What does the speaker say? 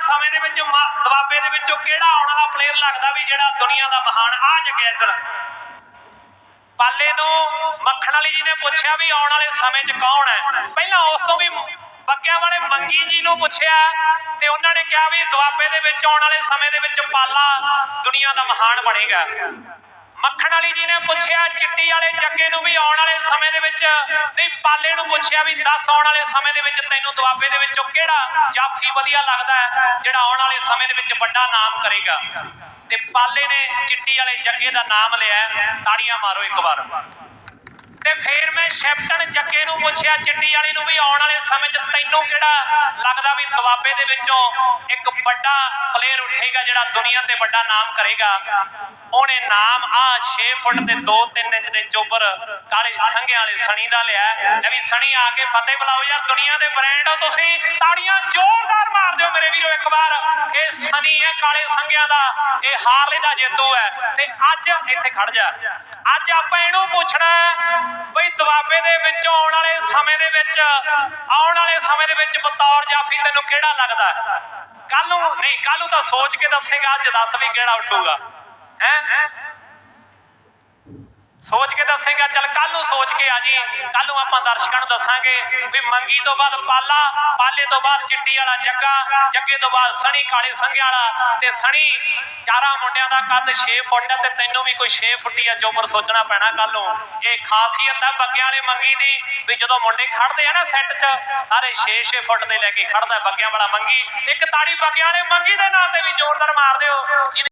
ਸਮੇਂ ਦੇ ਵਿੱਚ ਮ- ਦੇ ਵਿੱਚੋਂ ਕਿਹੜਾ ਆਉਣ ਵਾਲਾ ਪਲੇਅਰ ਲੱਗਦਾ ਵੀ ਜਿਹੜਾ ਦੁਨੀਆ ਦਾ ਮਹਾਨ ਆ ਜਗਿਆ ਇੱਧਰ? ਪਾਲੇ ਨੂੰ ਮੱਖਣ ਵਾਲੀ ਜੀ ਨੇ ਪੁੱਛਿਆ ਵੀ ਆਉਣ ਵਾਲੇ ਸਮੇਂ 'ਚ ਕੌਣ ਹੈ? ਪਹਿਲਾਂ ਉਸ ਤੋਂ ਵੀ ਬੱਗਿਆਂ ਵਾਲੇ ਮੰਗੀ ਜੀ ਨੂੰ ਪੁੱਛਿਆ ਤੇ ਉਹਨਾਂ ਨੇ ਕਿਹਾ ਵੀ ਦੁਆਬੇ ਦੇ ਵਿੱਚ ਆਉਣ ਵਾਲੇ ਸਮੇਂ ਦੇ ਵਿੱਚ ਪਾਲਾ ਦੁਨੀਆ ਦਾ ਮਹਾਨ ਬਣੇਗਾ। ਮੱਖਣ ਵਾਲੀ ਜੀ ਨੇ ਪੁੱਛਿਆ, ਚਿੱਟੀ ਵਾਲੇ ਜੱਗੇ ਨੂੰ ਵੀ ਆਉਣ ਵਾਲੇ ਸਮੇਂ ਦੇ ਵਿੱਚ। ਨਹੀਂ, ਪਾਲੇ ਨੂੰ ਪੁੱਛਿਆ ਵੀ ਦੱਸ ਆਉਣ ਵਾਲੇ ਸਮੇਂ ਦੇ ਵਿੱਚ ਤੈਨੂੰ ਦੁਆਬੇ ਦੇ ਵਿੱਚੋਂ ਕਿਹੜਾ ਜਾਫੀ ਵਧੀਆ ਲੱਗਦਾ ਹੈ, ਜਿਹੜਾ ਆਉਣ ਵਾਲੇ ਸਮੇਂ ਦੇ ਵਿੱਚ ਵੱਡਾ ਨਾਮ ਕਰੇਗਾ? ਤੇ ਪਾਲੇ ਨੇ ਚਿੱਟੀ ਵਾਲੇ ਜੱਗੇ ਦਾ ਨਾਮ ਲਿਆ ਤਾੜੀਆਂ ਮਾਰੋ ਇੱਕ ਵਾਰ। ਤੇ ਫੇਰ ਮੈਂ ਸ਼ੈਪਟਨ ਜੱਗੇ ਨੂੰ ਪੁੱਛਿਆ, ਚਿੱਟੀ ਵਾਲੇ ਨੂੰ ਵੀ ਆਉਣ ਵਾਲੇ ਸਮੇਂ 'ਚ ਤੈਨੂੰ ਕਿਹੜਾ ਲੱਗਦਾ ਵੀ ਦੁਆਬੇ ਦੇ ਵਿੱਚੋਂ ਇੱਕ ਵੱਡਾ ਪਲੇਅਰ ਉੱਠੇਗਾ ਜਿਹੜਾ ਦੁਨੀਆ ਤੇ ਵੱਡਾ ਨਾਮ ਕਰੇਗਾ? ਉਹਨੇ ਨਾਮ ਆ 6 ਫੁੱਟ ਤੇ 2-3 ਇੰਚ ਦੇ ਚੋਬਰ ਕਾਲੇ ਸੰਘਿਆਂ ਵਾਲੇ ਸਣੀ ਦਾ ਲਿਆ। ਲੈ ਵੀ ਸਣੀ ਆ ਕੇ ਫਤਿਹ ਬੁਲਾਓ ਯਾਰ, ਦੁਨੀਆ ਦੇ ਬ੍ਰਾਂਡ ਹੋ ਤੁਸੀਂ, ਤਾੜੀਆਂ ਜ਼ੋਰਦਾਰ ਦਿਓ ਇੱਕ ਵਾਰ ਇਹ ਸਣੀ ਹੈ, ਕਾਲੇ ਸੰਘਿਆਂ ਦਾ, ਇਹ ਹਾਰਲੇ ਦਾ ਜੇਤੂ ਹੈ ਤੇ ਅੱਜ ਇੱਥੇ ਖੜ ਜਾ। ਅੱਜ ਆਪਾਂ ਇਹਨੂੰ ਪੁੱਛਣਾ ਬਈ ਦੁਆਬੇ ਦੇ ਵਿੱਚ ਆਉਣ ਵਾਲੇ ਸਮੇਂ ਦੇ ਵਿੱਚ, ਆਉਣ ਵਾਲੇ ਸਮੇਂ ਦੇ ਵਿੱਚ ਬਤੌਰ ਜਾਫੀ ਤੈਨੂੰ ਕਿਹੜਾ ਲੱਗਦਾ? ਕੱਲ ਨੂੰ, ਨਹੀਂ ਕੱਲ ਨੂੰ ਤਾਂ ਸੋਚ ਕੇ ਦੱਸੇਗਾ, ਅੱਜ ਦੱਸ ਵੀ ਕਿਹੜਾ ਉੱਠੂਗਾ। ਹੈ? ਸੋਚ ਕੇ ਦੱਸੇਗਾ, ਚੱਲ ਕੱਲ ਨੂੰ ਸੋਚ ਕੇ ਆ ਜੀ। ਕੱਲ ਨੂੰ ਆਪਾਂ ਦਰਸ਼ਕਾਂ ਨੂੰ ਦੱਸਾਂਗੇ ਵੀ ਮੰਗੀ ਤੋਂ ਬਾਅਦ ਪਾਲਾ, ਪਾਲੇ ਤੋਂ ਬਾਅਦ ਚਿੱਟੀ ਵਾਲਾ ਜੱਗਾ, ਜੱਗੇ ਤੋਂ ਬਾਅਦ ਸਣੀ, ਕਾਲੇ ਸੰਘਿਆ ਵਾਲਾ ਤੇ ਸਣੀ। ਚਾਰਾਂ ਮੁੰਡਿਆਂ ਦਾ ਕੱਦ 6 ਫੁੱਟ ਤੇ ਤੈਨੂੰ ਵੀ ਕੋਈ 6 ਆ ਚੋਬਰ ਸੋਚਣਾ ਪੈਣਾ ਕੱਲ ਨੂੰ। ਇਹ ਖਾਸੀਅਤ ਆ ਬੱਗਿਆਂ ਵਾਲੇ ਮੰਗੀ ਦੀ ਵੀ ਜਦੋਂ ਮੁੰਡੇ ਖੜਦੇ ਆ ਨਾ ਸੈੱਟ 'ਚ, ਸਾਰੇ 6-6 ਫੁੱਟ ਦੇ ਲੈ ਕੇ ਖੜਦਾ ਬੱਗਿਆਂ ਵਾਲਾ ਮੰਗੀ। ਇੱਕ ਤਾੜੀ ਬੱਗਿਆਂ ਵਾਲੇ ਮੰਗੀ ਦੇ ਨਾਂ ਤੇ ਵੀ ਜ਼ੋਰਦਾਰ ਮਾਰ ਦਿਓ। ਜਿਹਨੇ